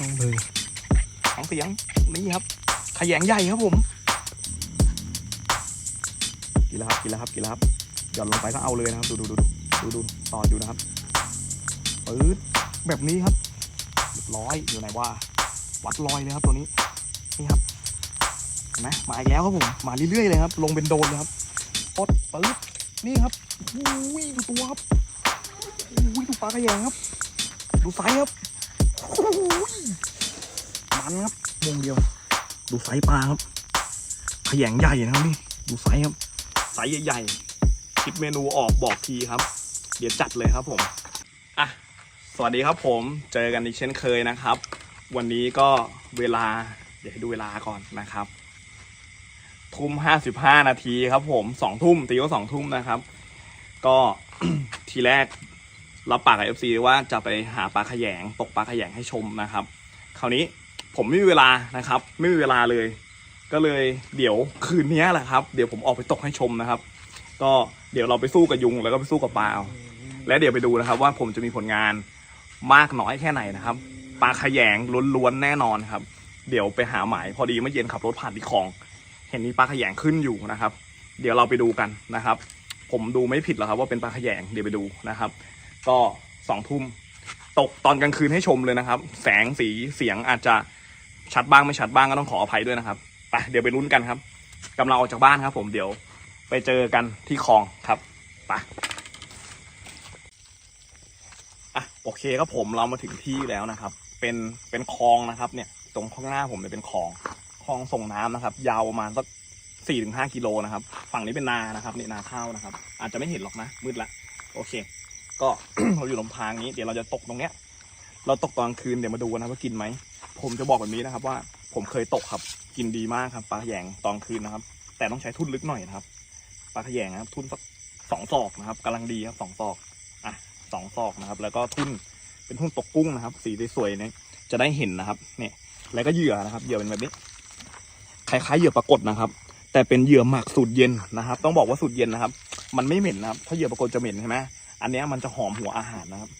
ฟังเลยฟังเสียงนี่ครับ ขยงใหญ่ครับผมกินแล้วครับกินแล้วครับกินแล้วครับหย่อนลงไปก็เอาเลยนะครับ ดูดูดูดูดูดูตอนดูนะครับปื๊ดแบบนี้ครับเรียบร้อยอยู่ไหนว่า วัดลอยเลยครับตัวนี้นี่ครับเห็นไหมมาอีกแล้วครับผมมาเรื่อยๆเลยครับ ลงเป็นโดนเลยครับปดปื๊ดนี่ครับอุ้ยดูตัวครับอุ้ยดูปลากระแยงครับ ดูไซส์ครับ อุ้ยมันครับวงเดียว ดูไซปลาครับ ขยงใหญ่นะครับนี่ ดูไซครับ ไซใหญ่ๆคิดเมนูออกบอกทีครับ เดี๋ยวจัดเลยครับผม อะ สวัสดีครับผม เจอกันอีกเช่นเคยนะครับ วันนี้ก็เวลา เดี๋ยวให้ดูเวลาก่อนนะครับ ทุ่มห้าสิบห้านาทีครับผม สองทุ่มตีว่าสองทุ่มนะครับ ก็ทีแรก รับปากกับเอฟซีว่าจะไปหาปลาขยงตกปลาขยงให้ชมนะครับ คราวนี้ผมไม่มีเวลานะครับ ไม่มีเวลาเลย ก็เลยเดี๋ยวคืนนี้แหละครับ เดี๋ยวผมออกไปตกให้ชมนะครับ ก็เดี๋ยวเราไปสู้กับยุงแล้วก็ไปสู้กับปลาเอาและเดี๋ยวไปดูนะครับ ว่าผมจะมีผลงานมากน้อยแค่ไหนนะครับปลาขยงล้วนๆแน่นอนครับ เดี๋ยวไปหาหมายพอดีเมื่อเย็นขับรถผ่านที่คลอง เห็นมีปลาขยงขึ้นอยู่นะครับ เดี๋ยวเราไปดูกันนะครับ ผมดูไม่ผิดหรอกครับว่าเป็นปลาขยงเดี๋ยวไปดูนะครับ ก็สองทุ่มตกตอนกลางคืนให้ชมเลยนะครับ แสงสีเสียงอาจจะชัดบ้างไม่ชัดบ้างก็ต้องขออภัยด้วยนะครับไปเดี๋ยวไปลุ้นกันครับกำลังออกจากบ้านครับ ผมเดี๋ยวไปเจอกันที่คลองครับไปอะโอเคครับผมเรามาถึงที่แล้วนะครับ เป็นเป็นคลองนะครับ เนี่ย ตรงข้างหน้าผมเนี่ยเป็นคลองคลองส่งน้ำนะครับ ยาวประมาณสักสี่ถึงห้ากิโลนะครับ ฝั่งนี้เป็นนานะครับนี่นาข้าวนะครับ อาจจะไม่เห็นหรอกนะมืดละ โอเค ก็ เราอยู่ลำพางนี้ เดี๋ยวเราจะตกตรงเนี้ย เราตกตอนคืนเดี๋ยวมาดูกันนะว่ากินไหม ผมจะบอกแบบนี้นะครับว่าผมเคยตกครับ กินดีมากครับปลาขยงตอนคืนนะครับ แต่ต้องใช้ทุ่นลึกหน่อยนะครับ ปลาขยงนะครับ ทุ่นสักสองศอกนะครับกำลังดีครับสองศอก อะสองศอกนะครับ แล้วก็ทุ่นเป็นทุ่นตกกุ้งนะครับ สีสวยๆเนี่ยจะได้เห็นนะครับ เนี่ย แล้วก็เหยื่อนะครับ เหยื่อเป็นแบบนี้คล้ายๆเหยื่อปรากฏนะครับ แต่เป็นเหยื่อหมักสูตรเย็นนะครับ ต้องบอกว่าสูตรเย็นนะครับ มันไม่เหม็นนะครับ ถ้าเหยื่อปรากฏจะเหม็นใช่ไหม อันนี้มันจะหอมหัวอาหารนะครับ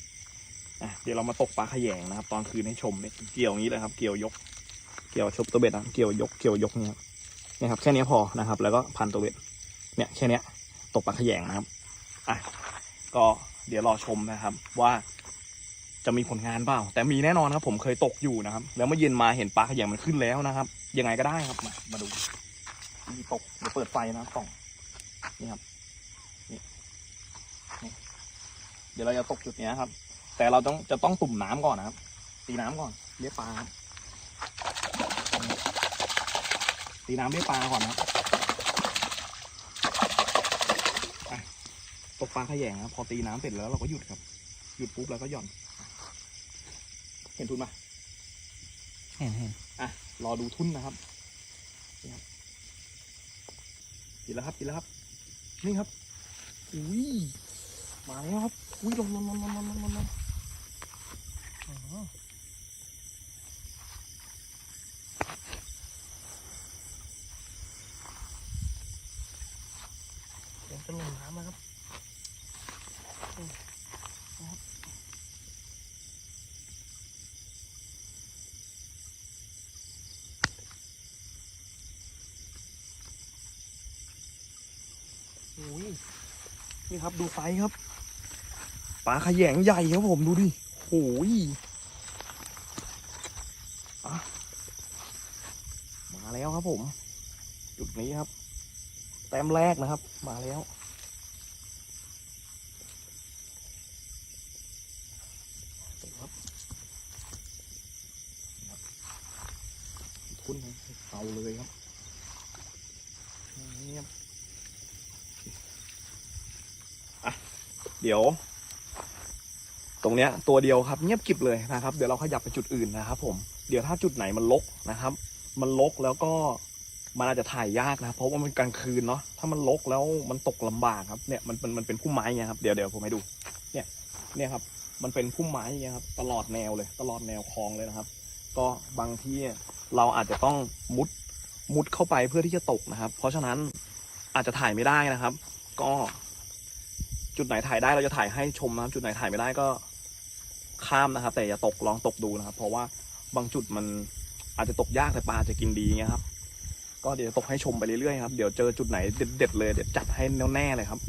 เดี๋ยวเรามาตกปลาขยงนะครับ ตอนคืนให้ชมเนี่ยเกี่ยวงนี้เลยครับ เกี่ยวยก เกี่ยวชบตัวเบ็ดนะเกี่ยวยกเกี่ยวยกเนี่ยครับนี่ครับ แค่นี้พอนะครับ แล้วก็พันตัวเบ็ดเนี่ยแค่นี้ตกปลาขยงนะครับอะก็เดี๋ยวรอชมนะครับว่าจะมีผลงานเปล่า แต่มีแน่นอนครับ ผมเคยตกอยู่นะครับ แล้วเมื่อเย็นมาเห็นปลาขยงมันขึ้นแล้วนะครับ ยังไงก็ได้ครับมามาดูมีตกเดี๋ยวเปิดไฟนะส่องนี่ครับ เดี๋ยวเราจะตกจุดเนี้ยครับ แต่เราต้องจะต้องตุ่มน้ำก่อนนะครับ ตีน้ำก่อนเรียกปลาครับตีน้ำเรียกปลาก่อนนะครับอะตกปลาขยงครับพอตีน้ำเสร็จแล้วเราก็หยุดครับ หยุดปุ๊บแล้วก็หย่อน เห็นทุนไหมเห็นเห็นอะรอดูทุนนะครับนี่ครับกินแล้วครับกินแล้วครับ นี่ครับอุ้ย มาแล้วครับอุ้ยลงลงลงลงลงลงยนี่ครับดูไฟครับาขยงใหญ่ครับผมดูดิโอ้ยมาแล้วครับผม จุดนี้ครับ แต้มแรกนะครับ มาแล้วครับครับทุนเอาเลยครับนี่ครับเดี๋ยว ตรงเนี้ยตัวเดียวครับเงียบกิบเลยนะครับ เดี๋ยวเราขยับไปจุดอื่นนะครับ ผมเดี๋ยวถ้าจุดไหนมันลกนะครับ มันลกแล้วก็มันอาจจะถ่ายยากนะเพราะว่ามันกลางคืนเนาะถ้ามันลกแล้วมันตกลำบากครับเนี่ยมันมันมันเป็นพุ่มไม้ไงครับเดี๋ยวเดี๋ยวผมให้ดู เนี่ยเนี่ยครับ มันเป็นพุ่มไม้ไงครับ ตลอดแนวเลย ตลอดแนวคลองเลยนะครับ ก็บางที่เราอาจจะต้องมุดมุดเข้าไปเพื่อที่จะตกนะครับ เพราะฉะนั้นอาจจะถ่ายไม่ได้นะครับ ก็ จุดไหนถ่ายได้เราจะถ่ายให้ชมนะครับ จุดไหนถ่ายไม่ได้ก็ ข้ามนะครับ แต่อย่าตกลองตกดูนะครับ เพราะว่าบางจุดมันอาจจะตกยากแต่ปลาจะกินดีเงี้ยครับ ก็เดี๋ยวตกให้ชมไปเรื่อยๆครับ เดี๋ยวเจอจุดไหนเด็ดๆเลยเดี๋ยวจัดให้แน่ๆเลยครับ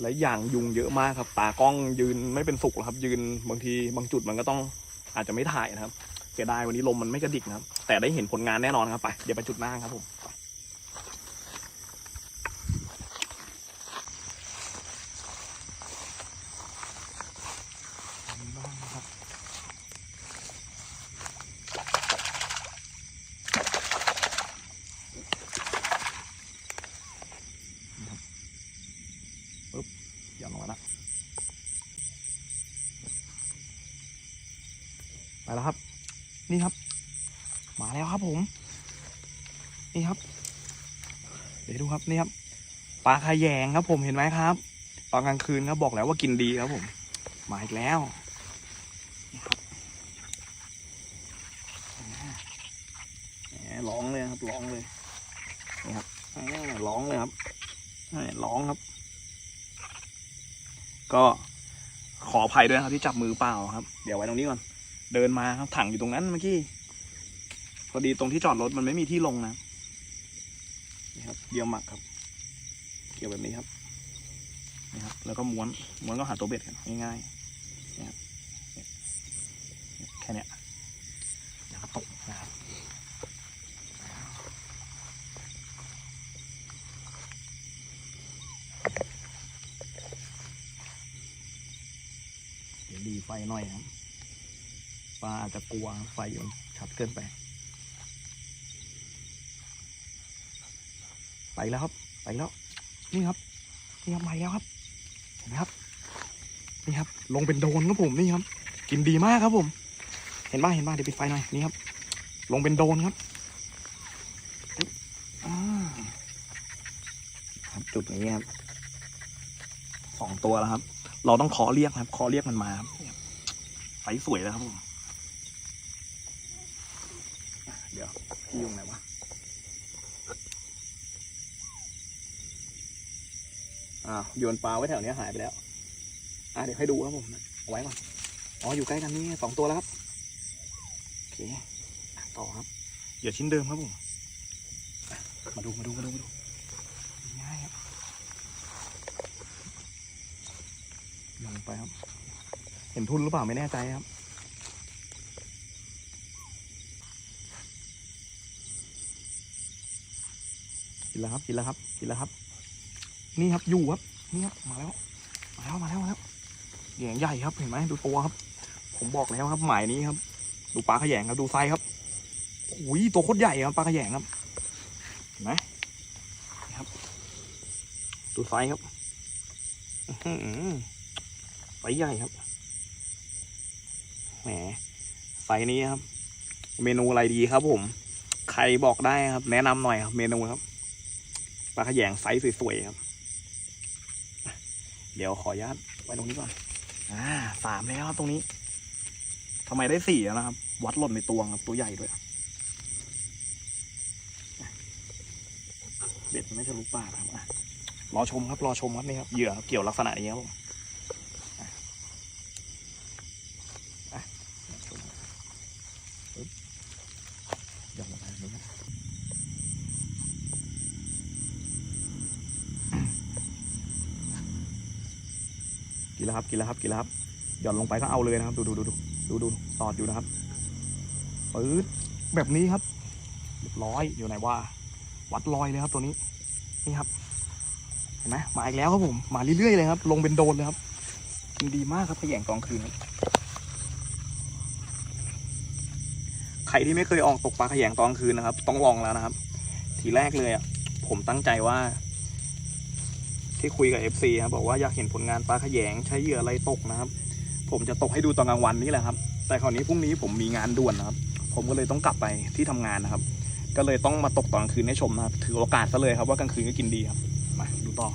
และอย่างยุงเยอะมากครับตากล้องยืนไม่เป็นสุขหรอกครับ ยืนบางทีบางจุดมันก็ต้องอาจจะไม่ถ่ายนะครับเสียดายวันนี้ลมมันไม่กระดิกนะครับ แต่ได้เห็นผลงานแน่นอนครับไป เดี๋ยวไปจุดหน้าครับผมบ้างนะครับปึ๊บหย่อนลงมาละไปแล้วครับ นี่ครับ มาแล้ว ครับผม นี่ครับ เดี๋ยวดูครับนี่ครับปลาขยงครับ ผมเห็นไหมครับ ตอนกลางคืนครับบอกแล้วว่ากินดีครับผม มาอีกแล้วนะครับแหมร้องเลยครับร้องเลยนี่ครับแหมร้องเลยครับแหมร้องครับ ก็ขออภัยด้วยครับที่จับมือเปล่าครับ เดี๋ยวไว้ตรงนี้ก่อน เดินมาครับถังอยู่ตรงนั้นเมื่อกี้ อดีตรงที่จอดรถมันไม่มีที่ลงนะนี่ครับเดียวหมักครับ เกี่ยวแบบนี้ครับนี่ครับ แล้วก็ม้วนม้วนก็หาตัวเบ็ดกันง่ายๆนี่ครับแค่เนี้ยแล้วก็ตกนะครับเดี๋ยวดีไฟหน่อยครับปลาอาจจะกลัวไฟมันชัดเกินไป ไปแล้วครับ ไปแล้ว นี่ครับ นี่ครับมาแล้วครับ เห็นไหมครับ นี่ครับ ลงเป็นโดนครับผม นี่ครับ กินดีมากครับผม เห็นป่ะเห็นป่ะเดี๋ยวปิดไฟหน่อย นี่ครับ ลงเป็นโดนครับครับ จุดนี้ครับ สองตัวแล้วครับ เราต้องขอเรียกครับ ขอเรียกมันมาครับไฟสวยแล้วครับผม เดี๋ยว พี่ยุงไหนวะ อ่าวโยนปลาไว้แถวเนี้ยหายไปแล้ว อ่าเดี๋ยวให้ดูครับผมเอาไว้ก่อนอ๋ออยู่ใกล้กันนี่สองตัวแล้วครับโอเคอะต่อครับเหยื่อชิ้นเดิมครับผมอะมาดูมาดูมาดูมาดูง่ายครับลงไปครับ เห็นทุนหรือเปล่าไม่แน่ใจครับกินแล้วครับกินแล้วครับกินแล้วครับ นี่ครับอยู่ครับนี่ครับมาแล้วมาแล้วมาแล้วมาแล้วแหงใหญ่ครับเห็นไหมดูตัวครับ ผมบอกแล้วครับหมายนี้ครับ ดูปลาขยงครับดูไซครับอุ้ยตัวโคตรใหญ่ครับปลาขยงครับเห็นไหมครับ ดูไซครับอไซใหญ่ครับแหมไซนี้ครับ เมนูอะไรดีครับ ผม ใครบอกได้ครับ แนะนำหน่อยครับ เมนูครับปลาขยงไซส์สวยๆครับ เดี๋ยวขออนุญาตไว้ตรงนี้ก่อน อ่าสามแล้วครับตรงนี้ทำไมได้สี่แล้วนะครับ วัดหล่นในตัวครับตัวใหญ่ด้วยเบ็ดไม่ทะลุปากครับรอชมครับรอชมครับนี่ครับเหยื่อเกี่ยวลักษณะอย่างเงี้ยครับ ครับกินแล้วครับกินแล้วครับหย่อนลงไปก็เอาเลยนะครับ ดูดูดูดูดูดูตอดอยู่นะครับปื๊ดแบบนี้ครับเรียบร้อยอยู่ไหนว่า วัดลอยเลยครับตัวนี้นี่ครับ เห็นไหมมาอีกแล้วครับผมมาเรื่อยๆเลยครับ ลงเป็นโดนเลยครับกินดีมากครับขยงตอนคืนใครที่ไม่เคยออกตกปลาขยงตอนคืนนะครับ ต้องลองแล้วนะครับ ทีแรกเลยอะผมตั้งใจว่า ที่คุยกับ FC ครับบอกว่าอยากเห็นผลงานปลาขยงใช้เหยื่ออะไรตกนะครับ ผมจะตกให้ดูตอนกลางวันนี่แหละครับ แต่คราวนี้พรุ่งนี้ผมมีงานด่วนนะครับ ผมก็เลยต้องกลับไปที่ทำงานนะครับ ก็เลยต้องมาตกตอนกลางคืนให้ชมนะครับ ถือโอกาสซะเลยครับว่ากลางคืนก็กินดีครับ มาดูต่อ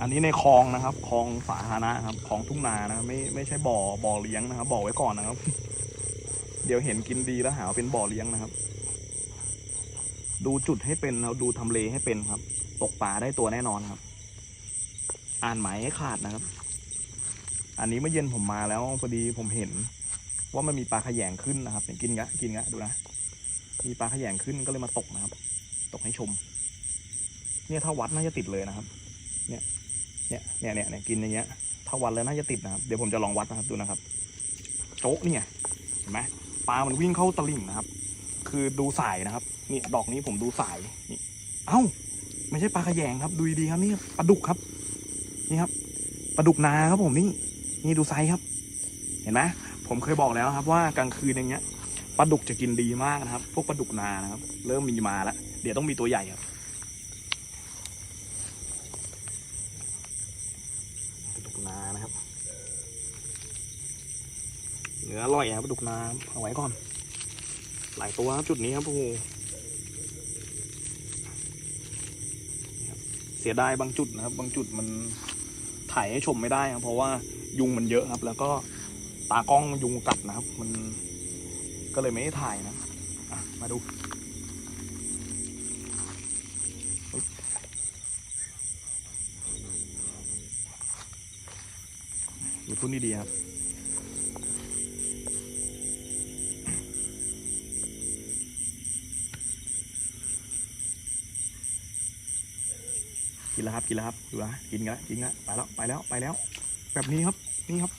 อันนี้ในคลองนะครับคลองสาธารณะครับคลองทุ่งนานะครับไม่ไม่ใช่บ่อบ่อเลี้ยงนะครับบอกไว้ก่อนนะครับ เดี๋ยวเห็นกินดีแล้วหาวเป็นบ่อเลี้ยงนะครับ ดูจุดให้เป็นนะครับดูทำเลให้เป็นครับ ตกปลาได้ตัวแน่นอนครับ อ่านหมายให้ขาดนะครับ อันนี้เมื่อเย็นผมมาแล้วพอดีผมเห็น ว่ามันมีปลาขยงขึ้นนะครับเนี่ยกินงะกินงะดูนะมีปลาขยงขึ้นก็เลยมาตกนะครับ ตกให้ชม เนี่ยถ้าวัดน่าจะติดเลยนะครับ เนี่ย เนี่ยเนี่ยเนี่ยกินอย่างเงี้ยถ้าวัดแล้วน่าจะติดนะครับ เดี๋ยวผมจะลองวัดนะครับดูนะครับโจ๊กนี่ยเห็นไหม ปลามันวิ่งเข้าตลิ่งนะครับ คือดูสายนะครับ นี่ดอกนี้ผมดูสายนี่เอ้า ไม่ใช่ปลาขยงครับ ดูดีครับนี่ปลาดุกครับ นี่ครับปลาดุกนาครับผมนี่ นี่ดูไซส์ครับ เห็นไหมผมเคยบอกแล้วครับว่ากลางคืนอย่างเงี้ยปลาดุกจะกินดีมากนะครับ พวกปลาดุกนานะครับ เริ่มมีมาแล้วเดี๋ยวต้องมีตัวใหญ่ครับ ปลาดุกนานะครับ เนื้ออร่อยครับปลาดุกนาเอาไว้ก่อน หลายตัวครับจุดนี้ครับโอ้โหเสียดายบางจุดนะครับ บางจุดมันถ่ายให้ชมไม่ได้ครับเพราะว่ายุงมันเยอะครับ แล้วก็ตากล้องมันยุงกัดนะครับ มันก็เลยไม่ได้ถ่ายนะะมาดูปึ๊บดูทุ่นดีๆครับ นแล้วครับ กินแล้วครับดูนะกินกันแล้วกินกันแล้วไปแล้วไปแล้วไปแล้ว แบบนี้ครับนี่ครับ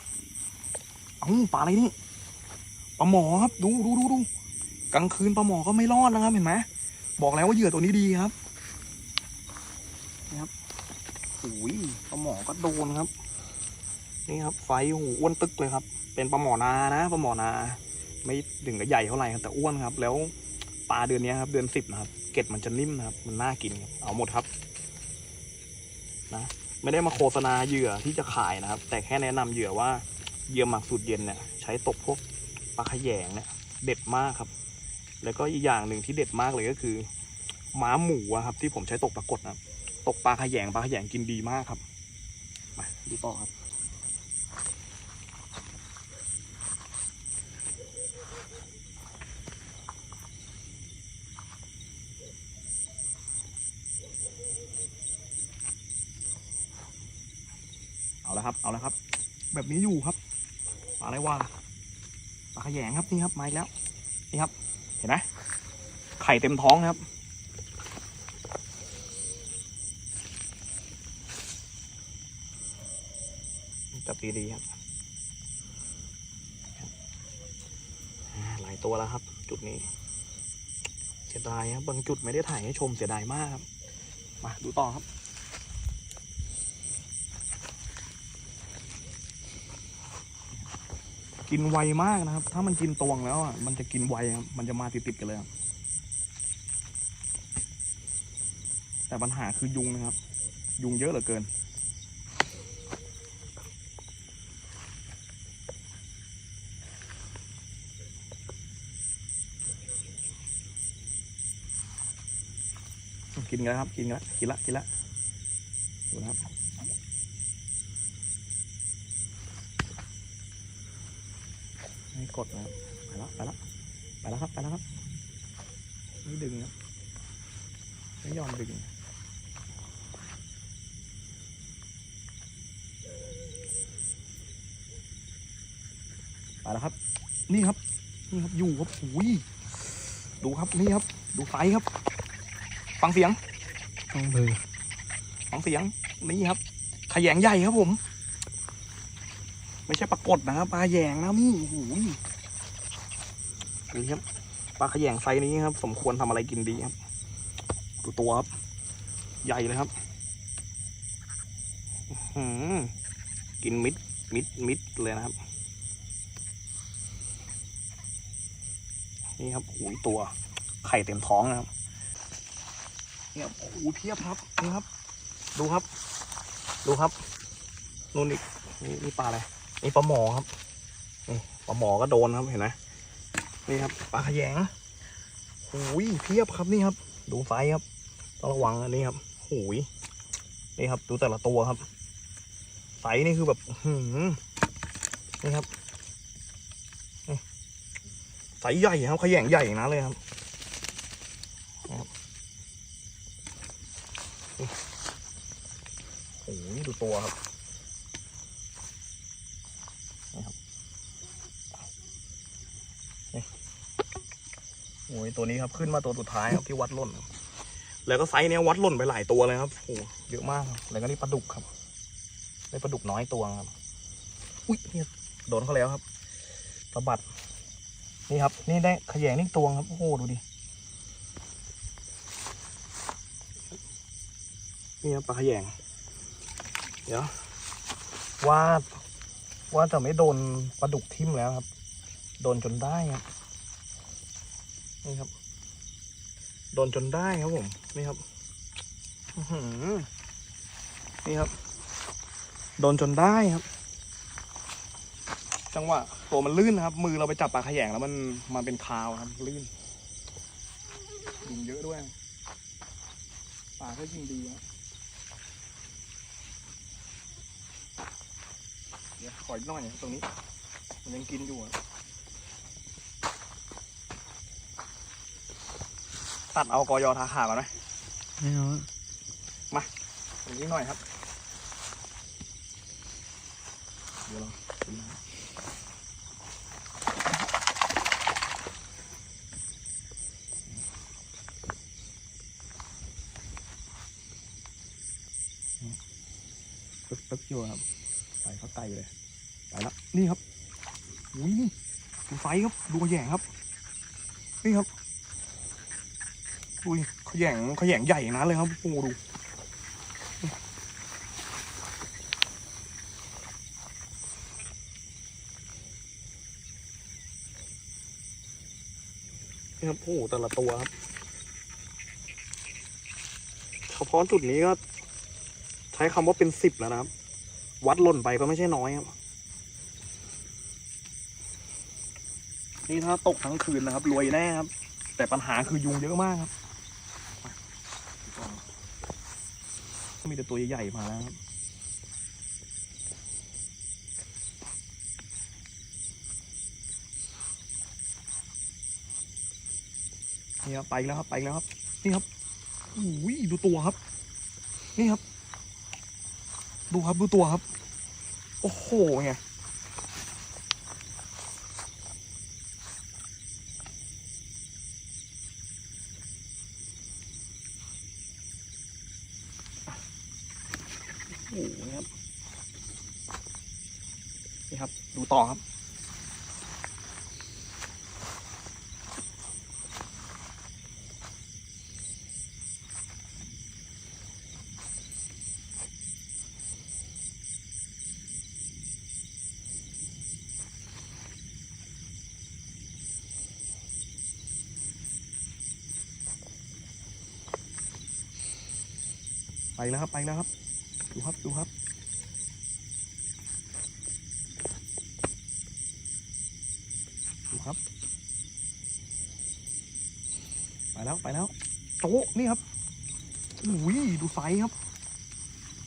เอ้าปลาอะไรนี่ปลาหมอครับดูดูดูดูกลางคืนปลาหมอก็ไม่รอดนะครับเห็นไหมบอกแล้วว่าเหยื่อตัวนี้ดีครับนี่ครับโอ้ยปลาหมอก็โดนครับ นี่ครับ ไฟโอ้อ้วนตึกเลยครับ เป็นปลาหมอนานะปลาหมอนา ไม่ถึงกับใหญ่เท่าไหร่ครับแต่อ้วนครับ แล้วปลาเดือนนี้ครับ เดือนสิบนะครับ เกล็ดมันจะนิ่มนะครับ มันน่ากินครับเอาหมดครับ ไม่ได้มาโฆษณาเหยื่อที่จะขายนะครับ แต่แค่แนะนำเหยื่อว่าเหยื่อหมักสูตรเย็นเนี่ยใช้ตกพวกปลาขยงเนี่ยเด็ดมากครับ แล้วก็อีกอย่างหนึ่งที่เด็ดมากเลยก็คือม้าหมูครับที่ผมใช้ตกปลากดนะตกปลาขยงปลาขยงกินดีมากครับมาดูต่อครับ เอาละครับ เอาละครับ แบบนี้อยู่ครับปลาอะไรวะปลาขยงครับนี่ครับมาอีกแล้วนี่ครับ เห็นไหมไข่เต็มท้องนะครับ จับดีๆครับหลายตัวแล้วครับ จุดนี้เสียดายครับบางจุดไม่ได้ถ่ายให้ชมเสียดายมากครับ มาดูต่อครับ กินไวมากนะครับ ถ้ามันกินตวงแล้วอะมันจะกินไวครับมันจะมาติดๆกันเลยครับแต่ปัญหาคือยุงนะครับ ยุงเยอะเหลือเกิน กินกันแล้วครับ กินกันแล้วกินละกินละดูนะครับ กดนะครับไปแล้วไปแล้วไปแล้วครับไปแล้วครับไม่ดึงครับไม่ยอมดึงไปแล้วครับ นี่ครับนี่ครับอยู่ครับอุ้ยดูครับนี่ครับ ดูไฟครับ ฟังเสียงต้องเบอร์ฟังเสียงนี่ครับขยงใหญ่ครับผม ไม่ใช่ปลากดนะครับปลาแยงนะนี่โอ้โหนี่ครับปลาขยงไซส์นี้ครับ สมควรทำอะไรกินดีครับดูตัวครับ ใหญ่เลยครับอื้อหือกินมิดมิดมิดเลยนะครับ นี่ครับโอ้ยตัวไข่เต็มท้องนะครับเนี่ยครับโอ้โหเพียบครับนี่ครับ ดูครับ ดูครับนู่นอีกนี่นี่ปลาอะไร นี่ปลาหมอครับนี่ปลาหมอก็โดนครับเห็นไหมนี่ครับปลาขยงหูยเพียบครับนี่ครับ ดูไฟครับต้องระวังอันนี้ครับหูยนี่ครับ ดูแต่ละตัวครับไฟนี่คือแบบหือนี่ครับนี่ไฟใหญ่ครับขยงใหญ่นะเลยครับโอ้ยดูตัวครับนี่ครับนี่โอ้ยตัวนี้ครับขึ้นมาตัวสุดท้ายครับที่วัดล่นครับแล้วก็ไซส์เนี้ยวัดล่นไปหลายตัวเลยครับโอ้เยอะมากครับแล้วก็นี่ปลาดุกครับได้ปลาดุกน้อยตัวครับ อุ้ยเนี่ยโดนเขาแล้วครับสะบัดนี่ครับ นี่ได้ขยงนี่ตัวครับโอ้โหดูดินี่ครับปลาขยงเดี๋ยวว่าว่าจะไม่โดนปลาดุกทิ่มแล้วครับ โดนจนได้ครับ นี่ครับ โดนจนได้ครับผม นี่ครับนี่ครับ โดนจนได้ครับ จังหวะตัวมันลื่นนะครับ มือเราไปจับปลาขยงแล้วมันมันเป็นคาวครับลื่นยุงเยอะด้วยปลาก็ยิงดีครับเดี๋ยวขออีกหน่อยตรงนี้ มันยังกินอยู่อะ ตัดเอากอยอทาขาก่อนไหมไม่เอาตรงนี้หน่อยครับเดี๋ยวเราดูนะปึ๊กปึ๊กอยู่ครับไปเข้าไตเลยไปละนี่ครับอุ้ยนี่ดูไฟครับดูขยงครับ นี่ครับ ดูดิขยงขยงใหญ่นะเลยครับโอ้โหดูนี่ครับโอ้โหแต่ละตัวครับเฉพาะจุดนี้ก็ ใช้คำว่าเป็นสิบแล้วนะครับ วัดหล่นไปก็ไม่ใช่น้อยครับ นี่ถ้าตกทั้งคืนนะครับ รวยแน่ครับ แต่ปัญหาคือยุงเยอะมากครับ มีแต่ตัวใหญ่ๆมาแล้วครับนี่ครับไปแล้วครับไปแล้วครับนี่ครับอุ้ยดูตัวครับ นี่ครับ ดูครับดูตัวครับ โอ้โหไงโอ้โหนี่ครับ นี่ครับ ดู ต่อครับ ไปแล้วครับ ไปแล้วครับ ดูครับ ดูครับ ดูครับ ไปแล้วไปแล้วโต๊ะ นี่ครับอุ้ยดูไซส์ครับ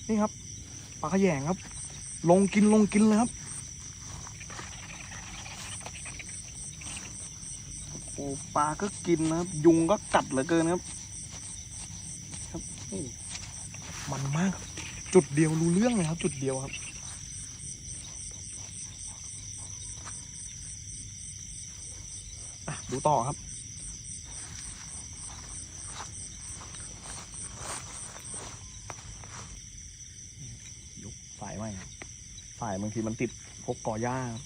นี่ครับปลาขยงครับ ลงกินลงกินเลยครับ โอ้ปลาก็กินนะครับ ยุงก็กัดเหลือเกินครับ ครับโอ้มันมากจุดเดียวรู้เรื่องเลยครับ จุดเดียวครับดูต่อครับ ยุกสายไหมครับสาย บางทีมันติดพวกกอหญ้าครับ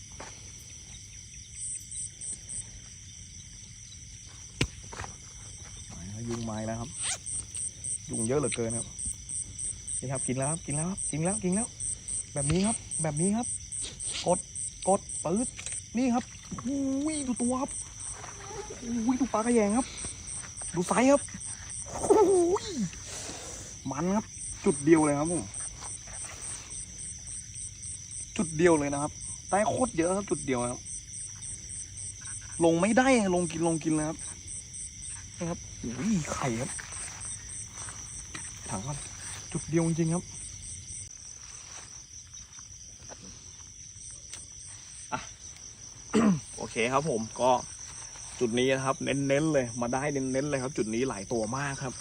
มาแล้วยุงไม้แล้วครับ ยุงเยอะเหลือเกินครับนี่ครับกินแล้วครับกินแล้วครับกินแล้วกินแล้ว แบบนี้ครับ แบบนี้ครับ กดกดปื๊ดนี่ครับอุ้ยดูตัวครับอุ้ยดูปลากระแยงครับ ดูไซครับอุ้ยมันครับ จุดเดียวเลยครับผม จุดเดียวเลยนะครับได้โคตรเยอะครับจุดเดียวครับ ลงไม่ได้ลงกินลงกินเลยครับนี่ครับอุ้ยไข่ครับถังครับจุดเดียวจริงครับอะโอเคครับผมก็จุดนี้นะครับ เน้นๆเลย มาได้เน้นๆเลยครับ จุดนี้หลายตัวมากครับ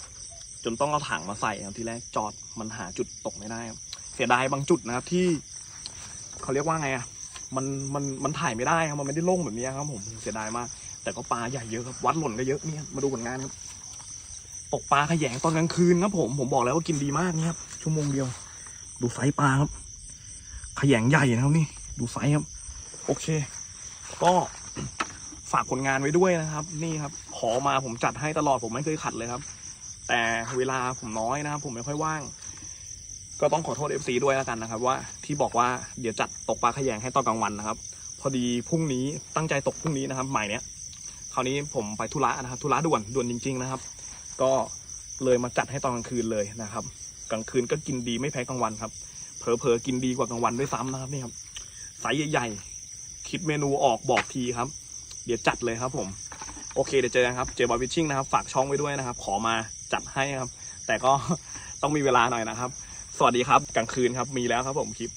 จนต้องเอาถังมาใส่ครับทีแรกจอดมันหาจุดตกไม่ได้ครับเสียดายบางจุดนะครับที่ เขาเรียกว่าไงอะมันมันมันถ่ายไม่ได้ครับมันไม่ได้โล่งแบบนี้ครับ ผมเสียดายมาก แต่ก็ปลาใหญ่เยอะครับ วัดหล่นก็เยอะเนี่ยมาดูผลงานครับตกปลาขยงตอนกลางคืนครับผมผมบอกแล้วว่ากินดีมากเนี่ยครับชั่วโมงเดียว ดูไซส์ปลาครับ ขยงใหญ่นะครับนี่ ดูไซส์ครับ โอเค ก็ฝากผลงานไว้ด้วยนะครับ นี่ครับ ขอมาผมจัดให้ตลอดผมไม่เคยขัดเลยครับ แต่เวลาผมน้อยนะครับ ผมไม่ค่อยว่าง ก็ต้องขอโทษ FC ด้วยแล้วกันนะครับ ว่าที่บอกว่าเดี๋ยวจัดตกปลาขยงให้ตอนกลางวันนะครับ พอดีพรุ่งนี้ตั้งใจตกพรุ่งนี้นะครับหมายเนี้ยคราวนี้ผมไปธุระนะครับธุระด่วนด่วนจริง ๆนะครับ ก็เลยมาจัดให้ตอนกลางคืนเลยนะครับ กลางคืนก็กินดีไม่แพ้กลางวันครับเผลอๆกินดีกว่ากลางวันด้วยซ้ำนะครับนี่ครับไซส์ใหญ่ๆคิดเมนูออกบอกทีครับ เดี๋ยวจัดเลยครับผม โอเคเดี๋ยวเจอกันครับเจอบอยวิชชิ่งนะครับ ฝากช่องไว้ด้วยนะครับ ขอมาจัดให้ครับ แต่ก็ต้องมีเวลาหน่อยนะครับ วัสดีครับกลางคืนครับมีแล้วครับผมคลิป